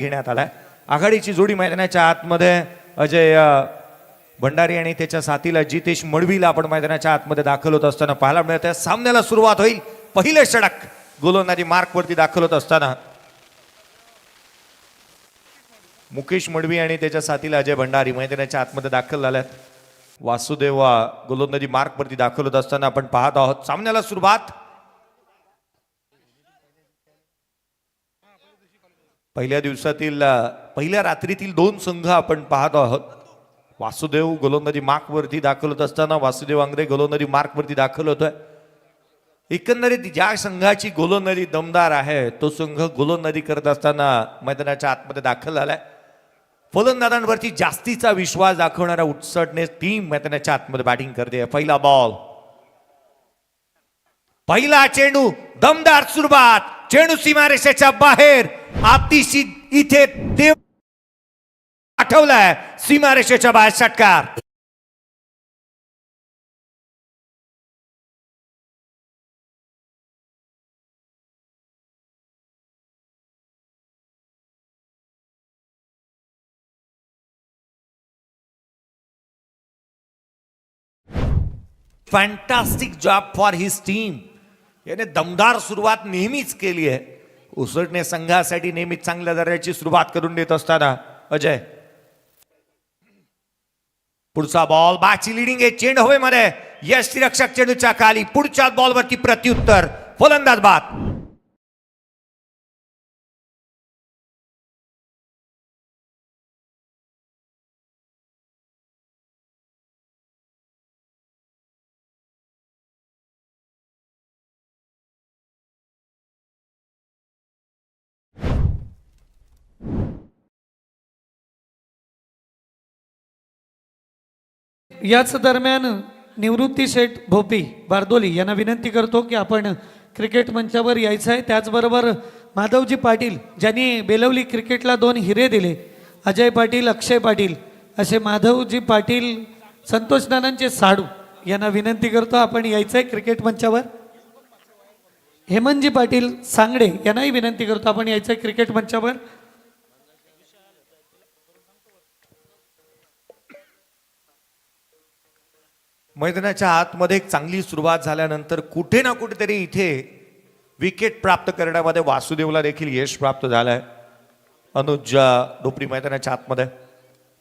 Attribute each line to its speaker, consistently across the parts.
Speaker 1: घेण्यात आलाय. आघाडीची जोडी मैदानाच्या आतमध्ये अजय भंडारी आणि त्याच्या साथीला जितेश मडवीला आपण मैदानाच्या आतमध्ये दाखल होत असताना पाहायला मिळत आहे. सामन्याला सुरुवात होईल. पहिले षडक गोलंदाजी मार्कवरती दाखल होत असताना. मुकेश मडवी आणि त्याच्या साथीला अजय भंडारी मैदानाच्या आतमध्ये दाखल झाल्यात. वासुदेव गोलंदाजी मार्कवरती दाखल होत असताना आपण पाहत आहोत. सामन्याला सुरुवात पहिल्या दिवसातील पहिल्या रात्रीतील दोन संघ आपण पाहत आहोत. वासुदेव गोलंदाजी मार्कवरती दाखल होत असताना वासुदेव आंग्रे गोलंदाजी मार्कवरती दाखल होतोय. एकंदरीत ज्या संघाची गोलंदाजी दमदार आहे तो संघ गोलंदाजी करत असताना मैदानाच्या आतमध्ये दाखल झालाय. फलंदाजांवरती जास्तीचा विश्वास दाखवणाऱ्या उत्सटने टीम मैदानाच्या आतमध्ये बॅटिंग करते. पहिला बॉल पहिला चेंडू दमदार सुरुवात. चेंडू सीमारेषेच्या बाहेर. आपतीशी इथे देव आठवलाय सीमारेषेच्या बाहेर षटकार. Fantastic job for his team याने दमदार सुरुवात नेहमीच केली आहे. उसटणे संघासाठी नेहमीच चांगल्या दर्जाची सुरुवात करून देत असताना अजय. पुढचा बॉल बाची लिडिंग आहे. चेंड हवेमध्ये यश रक्षक चेंडूच्या खाली. पुढच्या बॉलवरती प्रत्युत्तर. फलंदाज बाद.
Speaker 2: याच दरम्यान निवृत्ती शेठ भोपी बारदोली यांना विनंती करतो की आपण क्रिकेट मंचावर यायचं आहे. त्याचबरोबर माधवजी पाटील ज्यांनी बेलवली क्रिकेटला दोन हिरे दिले अजय पाटील अक्षय पाटील असे माधवजी पाटील संतोष नानांचे साडू यांना विनंती करतो आपण यायचं आहे क्रिकेट मंचावर. हेमंतजी पाटील सांगडे यांनाही विनंती करतो आपण यायचं आहे क्रिकेट मंचावर.
Speaker 1: मैदानाच्या आतमध्ये एक चांगली सुरुवात झाल्यानंतर कुठे ना कुठेतरी इथे विकेट प्राप्त करण्यामध्ये वासुदेवला देखील यश प्राप्त झालंय. अनुज डोपरी मैदानाच्या आतमध्ये.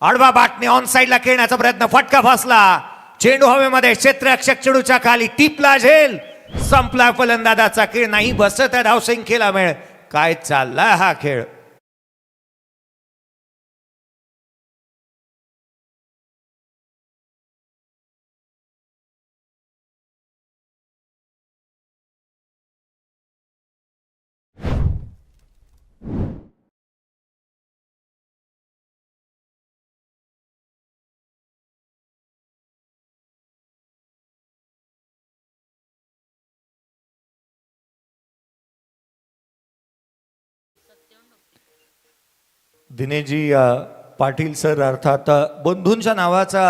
Speaker 1: आडवा बाटने ऑन साईडला खेळण्याचा प्रयत्न. फटका फसला. चेंडू हवेमध्ये क्षेत्ररक्षक चेंडूच्या खाली टिपला झेल. संपला फलंदाजाचा खेळ. नाही बसत आहे धावसंख्येला मेळ. काय चाललाय हा खेळ? दिनेशजी पाटील सर अर्थात बंधूंच्या नावाचा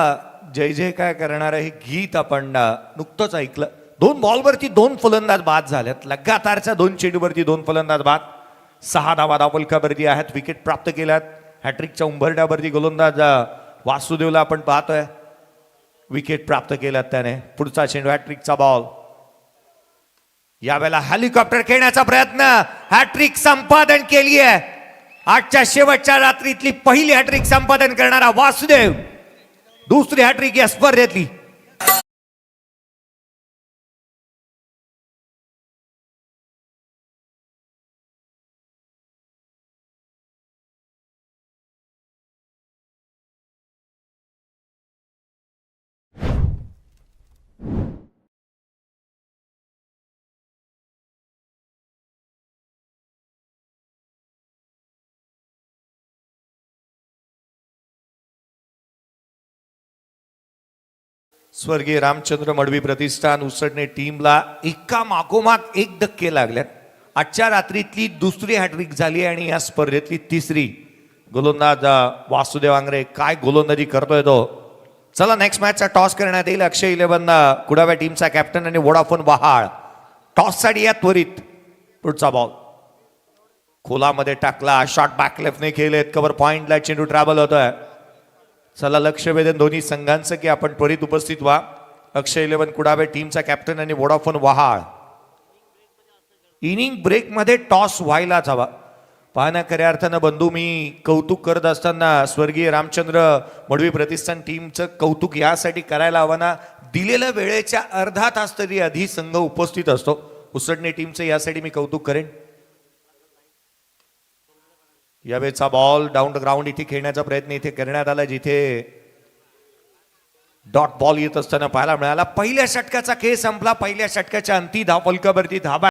Speaker 1: जय जय काय करणारं हे गीत आपण नुकतंच ऐकलं. दोन बॉलवरती दोन फलंदाज बाद झाल्यात. लगातारच्या दोन चेंडूवरती दोन फलंदाज बाद. सहा धावा धावलकावरती आहेत विकेट प्राप्त केल्यात. हॅट्रिकच्या उंबरड्यावरती गोलंदाज वासुदेवला आपण पाहतोय. विकेट प्राप्त केल्यात त्याने. पुढचा चेंडू हॅट्रिकचा बॉल. यावेळेला हेलिकॉप्टर खेळण्याचा प्रयत्न. हॅट्रिक संपादन केली आहे आजच्या शेवटच्या रात्रीतली पहिली हॅट्रिक संपादन करणारा वासुदेव दुसरी हॅट्रिक या स्पर्धेतली स्वर्गीय रामचंद्र मडवी प्रतिष्ठान उसडणे टीमला एका मागोमाग एक धक्के लागल्यात. आजच्या रात्रीतली दुसरी हॅट्रिक झाली आणि या स्पर्धेतली तिसरी. गोलंदाज वासुदेव आंग्रे काय गोलंदाजी करतोय तो. चला नेक्स्ट मॅचचा टॉस करण्यात येईल. अक्षय इलेव्हन कुडाव्या टीमचा कॅप्टन आणि वोडाफोन वहाळ टॉससाठी या त्वरित पुढचा बॉल खोलामध्ये टाकला शॉर्ट बॅक लेफ्टने खेळलेत. कवर पॉइंटला चेंडू ट्रॅव्हल होतोय. चला लक्ष वेधन दोन्ही संघांचं की आपण त्वरित उपस्थित व्हा. अक्षय इलेव्हन कुडावे टीमचा कॅप्टन आणि वोडाफोन वहाळ. इनिंग ब्रेकमध्ये टॉस व्हायलाच हवा पाहण्या खऱ्या अर्थानं बंधू मी कौतुक करत असताना स्वर्गीय रामचंद्र मडवी प्रतिष्ठान टीमचं कौतुक यासाठी करायला हवं ना? दिलेल्या वेळेच्या अर्धा तास तरी आधी संघ उपस्थित असतो. उसडणे टीमचं यासाठी मी कौतुक करेन. यावेळेचा बॉल डाऊन ग्राउंड इथे खेळण्याचा प्रयत्न इथे करण्यात आला जिथे डॉट बॉल येत असताना पाहायला मिळाला. पहिल्या षटकाचा खेळ संपला. पहिल्या षटकाच्या अंती धाव फलकावरती धाबा